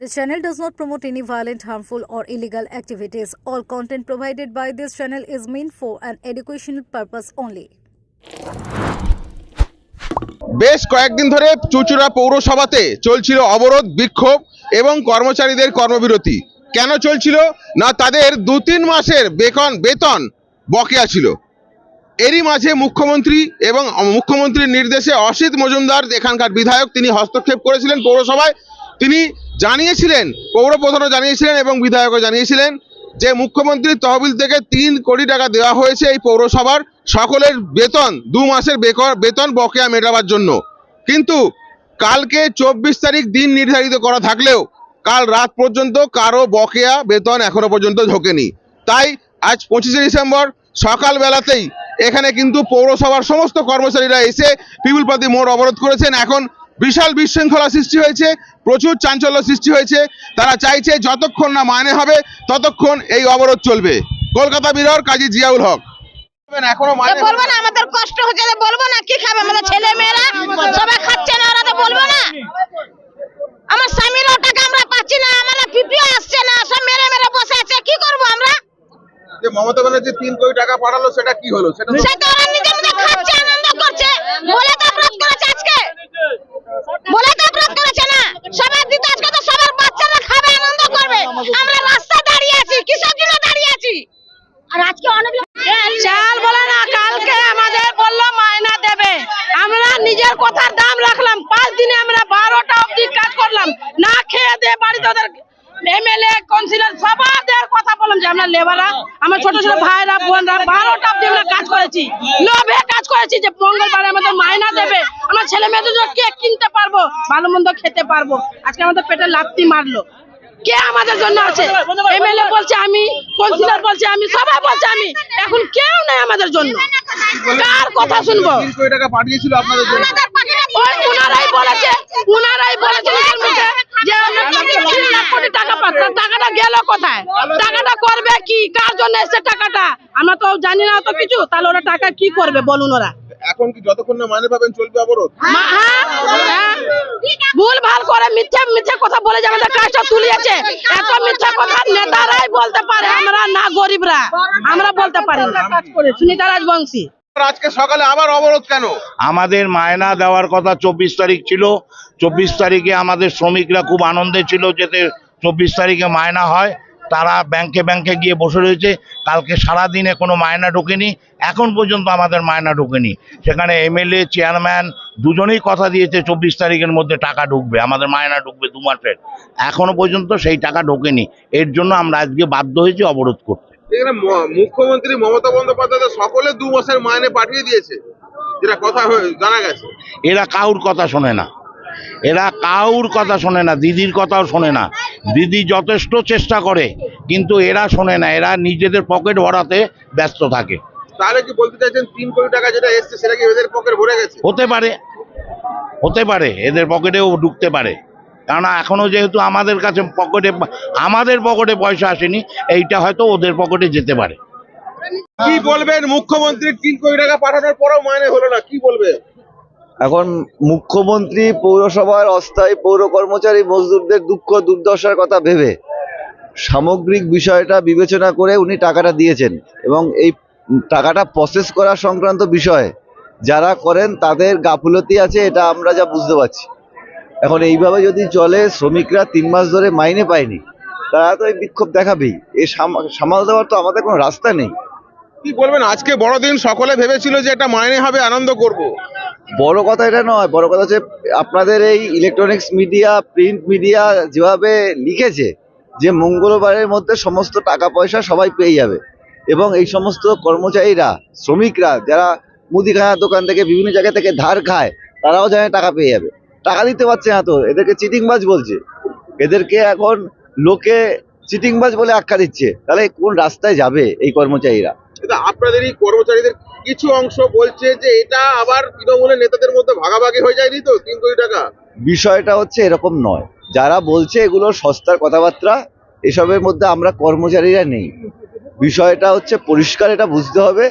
This channel does not promote any violent, harmful, or illegal activities. All content provided by this channel is meant for an educational purpose only. বেশ কয়েকদিন ধরে চুচুড়া পৌরসভাতে চলছিল অবরোধ বিক্ষোভ এবং কর্মচারীদের কর্মবিরতি কেন চলছিল না তাদের দু তিন মাসের বেতন বেতন বকেয়া ছিল এরই মাঝে মুখ্যমন্ত্রী এবং মুখ্যমন্ত্রীর নির্দেশে অসিত মজুমদার এখানকার বিধায়ক তিনি হস্তক্ষেপ করেছিলেন পৌরসভায় তিনি জানিয়েছিলেন পৌর প্রধানও জানিয়েছিলেন এবং বিধায়কও জানিয়েছিলেন যে মুখ্যমন্ত্রীর তহবিল থেকে তিন কোটি টাকা দেওয়া হয়েছে এই পৌরসভার সকলের বেতন, দু মাসের বেতন বকেয়া মেটাবার জন্য। কিন্তু কালকে চব্বিশ তারিখ দিন নির্ধারিত করা থাকলেও কাল রাত পর্যন্ত কারও বকেয়া বেতন এখনও পর্যন্ত ঢোকেনি। তাই আজ পঁচিশে ডিসেম্বর সকালবেলাতেই এখানে কিন্তু পৌরসভার সমস্ত কর্মচারীরা এসে পিপুলপাতি মোড় অবরোধ করেছেন। এখন বিশাল বিশৃঙ্খলা সৃষ্টি হয়েছে প্রচুর চাঞ্চল্য সৃষ্টি হয়েছে। তারা চাইছে যতক্ষণ না মানে হবে ততক্ষণ এই অবরোধ চলবে। কলকাতা বিরর কাজী জিয়াউল হক। এখনও মানে বলব না আমাদের কষ্ট হচ্ছে বলব না কি খাবে আমাদের ছেলে মেয়েরা সবাই খাচ্ছে না ওরা তো বলব না। আমার টাকা আমরা পাচ্ছি না আমাদের পিপিও আসছে না সব মেরে মেরে বসে আছে কি করব আমরা? যে মমতা ব্যানার্জি তিন কোটি টাকা পাঠালো সেটা কি হলো? সেটা তো- সে তো ওরা নিজে নিজে খাচ্ছে আনন্দ করছে বলে তো অপরাধ করেছে আজকে বলে তো অপরাধ করেছে না সবার দিতে আজকে তো সবার বাচ্চারা খাবে আনন্দ করবে আমরা রাস্তায় দাঁড়িয়ে আছি কিসের জন্য দাঁড়িয়ে আছি আর আজকে অনেক চাল বলে না কালকে আমাদের বলল মায়না দেবে আমরা নিজের কথার দাম রাখলাম পাঁচ দিনে আমরা বারোটা অবধি কাজ করলাম না খেয়ে দিয়ে বাড়িতে ওদের এমএলএ কাউন্সিলর সবাদের কথা বললাম যে আমরা লেবাররা আমার ছোট ছোট ভাইরা বোনরা আমরা কাজ করেছি। লোভে কাজ করেছি যে মঙ্গলবারে আমাদের মায়না দেবে। আমার ছেলে মেয়েদের জন্য কেক কিনতে পারব? ভালো মন্দ খেতে পারব। আজকে আমাদের পেটে লাপ্তি মারলো। কে আমাদের জন্য আছে? এমএলএ বলছে আমি কাউন্সিলর বলছে আমি সবাই বলছে আমি। এখন কেউ নেই আমাদের জন্য। কার কথা শুনব? টাকা পাঠিয়েছিল আপনাদের জন্য। ওই উনারাই বলেছে উনারাই বলেছে তিন লাখ কোটি টাকা পাচ্ছি টাকাটা গেল কোথায়? টাকাটা করবে কি? কার জন্য এসছে টাকাটা? আমরা তো জানি না তো কিছু। তাহলে ওরা টাকা কি করবে বলুন ওরা? এখন কি যতক্ষণ না মানে পাবেন চলবে অবরোধ? মা- হ্যাঁ, হ্যাঁ। ভুল ভালো করে মিথ্যা মিথ্যা কথা বলে যে আমাদের কাজটা তুলিয়েছে। এত মিথ্যা কথা নেতারাই বলতে পারে। আমরা না গরিবরা। আমরা বলতে পারি সুনিতা রাজবংশী। আজকে সকালে আবার অবরোধ কেন? আমাদের মায়না দেওয়ার কথা চব্বিশ তারিখ ছিল। চব্বিশ তারিখে আমাদের শ্রমিকরা খুব আনন্দে ছিল যেতে চব্বিশ তারিখে মায়না হয়। তারা ব্যাংকে ব্যাংকে গিয়ে বসে রয়েছে। কালকে সারা দিনে কোনো মায়না ঢোকেনি। এখন পর্যন্ত আমাদের মায়না ঢোকেনি। সেখানে এমএলএ, চেয়ারম্যান দুজনেই কথা দিয়েছে চব্বিশ তারিখের মধ্যে টাকা ঢুকবে। আমাদের মায়না ঢুকবে দু মাসের। এখনও পর্যন্ত সেই টাকা ঢোকেনি। এর জন্য আমরা আজকে বাধ্য হয়েছি অবরোধ করতে। এখানে মুখ্যমন্ত্রী মমতা বন্দ্যোপাধ্যায় সকলে দু মাসের মাইনে পাঠিয়ে দিয়েছে। যেটা কথা জানা গেছে। এরা কাউর কথা শোনে না। এরা কাউর কথা শোনে না দিদির কথাও শোনে না। দিদি যথেষ্ট চেষ্টা করে কিন্তু এরা শোনে না। এরা নিজেদের পকেট ভরাতে ব্যস্ত থাকে। তাহলে কি বলতে চাইছেন তিন কোটি টাকা যেটা এসছে সেটা কি এদের পকেট ভরে গেছে? হতে পারে। হতে পারে এদের পকেটেও ঢুকতে পারে। কেননা এখনও যেহেতু আমাদের কাছে পকেটে আমাদের পকেটে পয়সা আসেনি এইটা হয়তো ওদের পকেটে যেতে পারে। কি বলবেন? মুখ্যমন্ত্রী তিন কোটি টাকা পাঠানোর পরেও মাইনে হলো না কি বলবে? এখন মুখ্যমন্ত্রী পৌরসভার অস্থায়ী পৌর কর্মচারী মজদুরদের দুঃখ দুর্দশার কথা ভেবে সামগ্রিক বিষয়টা বিবেচনা করে উনি টাকাটা দিয়েছেন এবং এই টাকাটা প্রসেস করা সংক্রান্ত বিষয়ে যারা করেন তাদের গাফুলতি আছে এটা আমরা যা বুঝতে পারছি। এখন এইভাবে যদি চলে শ্রমিকরা তিন মাস ধরে মাইনে পায়নি তারা তো এই বিক্ষোভ দেখাবেই। এই সামাল দেওয়ার তো আমাদের কোনো রাস্তা নেই। কি বলবেন? আজকে বড়দিন সকলে ভেবেছিল যে এটা মাইনে হবে আনন্দ করব। বড় কথা এটা নয় বড় কথা হচ্ছে আপনাদের এই ইলেকট্রনিক্স মিডিয়া প্রিন্ট মিডিয়া যেভাবে লিখেছে যে মঙ্গলবারের মধ্যে সমস্ত টাকা পয়সা সবাই পেয়ে যাবে। এবং এই সমস্ত কর্মচারীরা শ্রমিকরা যারা মুদিখানার দোকান থেকে বিভিন্ন জায়গা থেকে ধার খায় তারাও জানে টাকা পেয়ে যাবে। টাকা দিতে পারছে না তো এদেরকে চিটিংবাজ বলছে। এদেরকে এখন লোকে চিটিংবাজ বলে আখ্যা দিচ্ছে। তাহলে কোন রাস্তায় যাবে এই কর্মচারীরা? কিন্তু আপনাদের এই কর্মচারীদের কিছু অংশ বলছে যে এটা আবার তৃণমূলের নেতাদের মধ্যে ভাগাভাগি হয়ে যায়নি তো তিন কোটি টাকা? বিষয়টা হচ্ছে এরকম নয়। যারা বলছে এগুলো সস্তার কথাবার্তা এসবের মধ্যে আমরা কর্মচারীরা নেই। বিষয়টা হচ্ছে পরিষ্কার এটা বুঝতে হবে।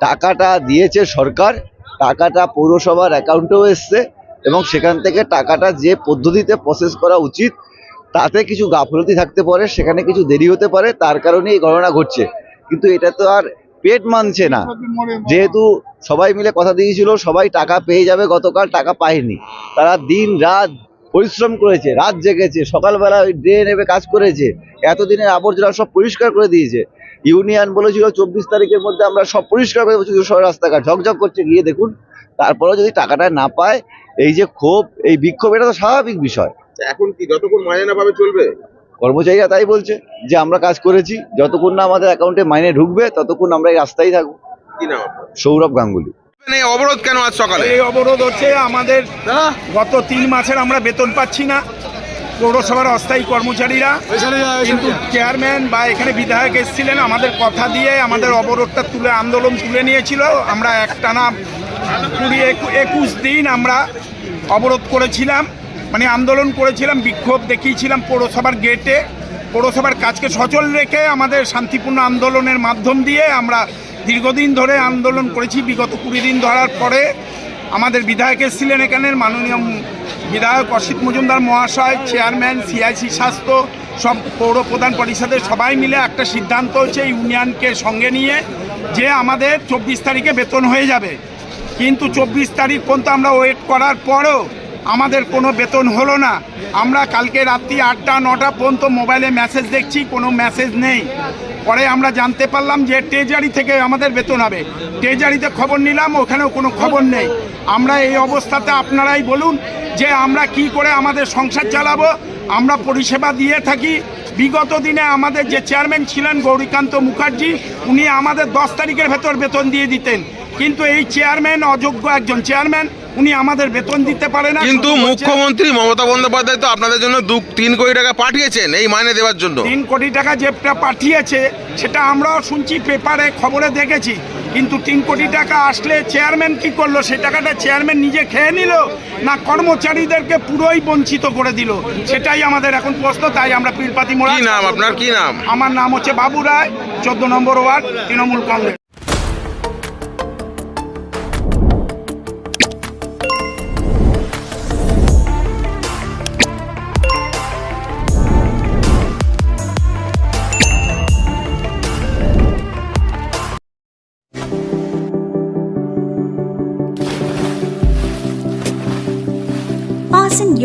টাকাটা দিয়েছে সরকার টাকাটা পৌরসভার অ্যাকাউন্টেও এসছে। এবং সেখান থেকে টাকাটা যে পদ্ধতিতে প্রসেস করা উচিত তাতে কিছু গাফলতি থাকতে পারে সেখানে কিছু দেরি হতে পারে তার কারণে এই ঘটনা ঘটছে। কিন্তু এটা তো আর পেট মানছে না। যেহেতু সবাই মিলে কথা দিয়েছিল সবাই টাকা পেয়ে যাবে গতকাল টাকা পায়নি। তারা দিন রাত পরিশ্রম করেছে রাত জেগেছে সকালবেলা ওই ড্রে নেবে কাজ করেছে এতদিনের আবর্জনা সব পরিষ্কার করে দিয়েছে। ইউনিয়ন বলেছিল চব্বিশ তারিখের মধ্যে আমরা সব পরিষ্কার করে রাস্তাঘাট ঝকঝক করছে গিয়ে দেখুন। তারপরেও যদি টাকাটা না পায় এই যে ক্ষোভ এই বিক্ষোভ এটা তো স্বাভাবিক বিষয়। এখন কি যতক্ষণ মাইনে না পাবে চলবে? কর্মচারীরা তাই বলছে যে আমরা কাজ করেছি যতক্ষণ না আমাদের অ্যাকাউন্টে মাইনে ঢুকবে ততক্ষণ আমরা এই রাস্তায় থাকব। সৌরভ গাঙ্গুলি। এই অবরোধ কেন আজ সকালে? এই অবরোধ হচ্ছে আমাদের গত তিন মাসের আমরা বেতন পাচ্ছি না। পৌরসভার অস্থায়ী কর্মচারীরা কিন্তু চেয়ারম্যান বা এখানে বিধায়ক এসেছিলেন আমাদের কথা দিয়ে আমাদের অবরোধটা তুলে আন্দোলন তুলে নিয়েছিল। আমরা একটানা কুড়ি একু- একুশ দিন আমরা অবরোধ করেছিলাম মানে আন্দোলন করেছিলাম বিক্ষোভ দেখিয়েছিলাম পৌরসভার গেটে। পৌরসভার কাজকে সচল রেখে আমাদের শান্তিপূর্ণ আন্দোলনের মাধ্যম দিয়ে আমরা দীর্ঘদিন ধরে আন্দোলন করেছি, বিগত কুড়ি দিন ধরার পরে আমাদের বিধায়ক এসেছিলেন এখানে, মাননীয় বিধায়ক অসিত মজুমদার মহাশয়, চেয়ারম্যান সিআইসি স্বাস্থ্য, সব পৌর প্রধান পরিষদের সবাই মিলে একটা সিদ্ধান্ত হচ্ছে ইউনিয়নকে সঙ্গে নিয়ে যে আমাদের চব্বিশ তারিখে বেতন হয়ে যাবে। কিন্তু চব্বিশ তারিখ পর্যন্ত আমরা ওয়েট করার পরও আমাদের কোনো বেতন হলো না। আমরা কালকে রাত্রি আটটা, নটা পর্যন্ত মোবাইলে মেসেজ দেখছি, কোনো মেসেজ নেই। পরে আমরা জানতে পারলাম যে ট্রেজারি থেকে আমাদের বেতন হবে। ট্রেজারিতে খবর নিলাম, ওখানেও কোনো খবর নেই। আমরা এই অবস্থাতে আপনারাই বলুন যে আমরা কি করে আমাদের সংসার চালাবো। আমরা পরিষেবা দিয়ে থাকি। বিগত দিনে আমাদের যে চেয়ারম্যান ছিলেন গৌরীকান্ত মুখার্জি, উনি আমাদের দশ তারিখের ভেতর বেতন দিয়ে দিতেন। কিন্তু এই চেয়ারম্যান অযোগ্য একজন চেয়ারম্যান উনি আমাদের বেতন দিতে পারে না কিন্তু মুখ্যমন্ত্রী মমতা বন্দ্যোপাধ্যায় তো আপনাদের জন্য দু তিন কোটি টাকা পাঠিয়েছেন এই মাইনে দেওয়ার জন্য। তিন কোটি টাকা যেটা পাঠিয়েছে সেটা আমরাও শুনছি পেপারে খবরে দেখেছি। কিন্তু তিন কোটি টাকা আসলে চেয়ারম্যান কি করল? সে টাকাটা চেয়ারম্যান নিজে খেয়ে নিল না কর্মচারীদেরকে পুরোই বঞ্চিত করে দিল? সেটাই আমাদের এখন প্রশ্ন তাই আমরা পিলপাতি মোড়া নাম আপনার? কি নাম? আমার নাম হচ্ছে বাবু রায় চোদ্দ number ward Trinamool Congress.